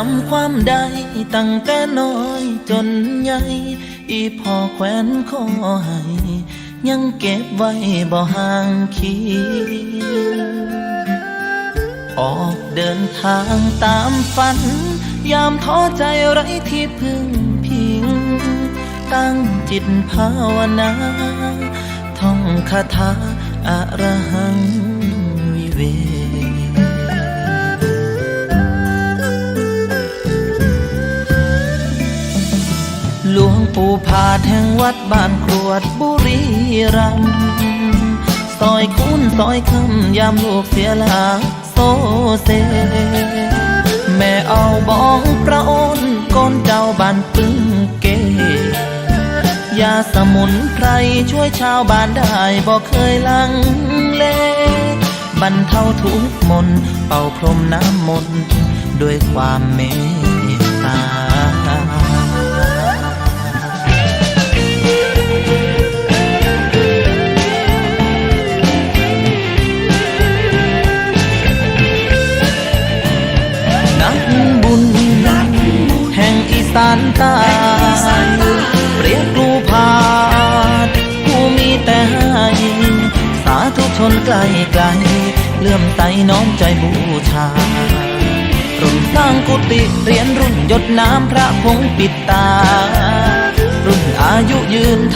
จำความได้ตั้งแต่น้อยจนใหญ่อีพ่อแขวนคอให้ยังเก็บไว้บ่ห่างคิดออกเดินทางตามฝัน ยามท้อใจไร้ที่พึ่งพิง ตั้งจิตภาวนา ท่องคาถาอะระ หลวงปู่ผาดแห่งวัดบ้านกรวดบุรีรัมซอยคุ้นซอยคำยามลูกเสียลักโซเซ แม่เอาบองประโอนก้นเจ้าบ้านปึ้งเกยาสมุนไพรช่วยชาวบ้านได้บอกเคยลังเลบรรเทาทุกมนเป่าพรมน้ำมนต์ด้วยความเมตานตายเปรียบครูพาดผู้มีแต่ให้สาธุชนไกลไกลเลื่อมใสน้อมใจบูชารุ่นสร้างกุฏิเรียนรุ่นยดน้ำพระพงปิดตา รุ่นอายุยืน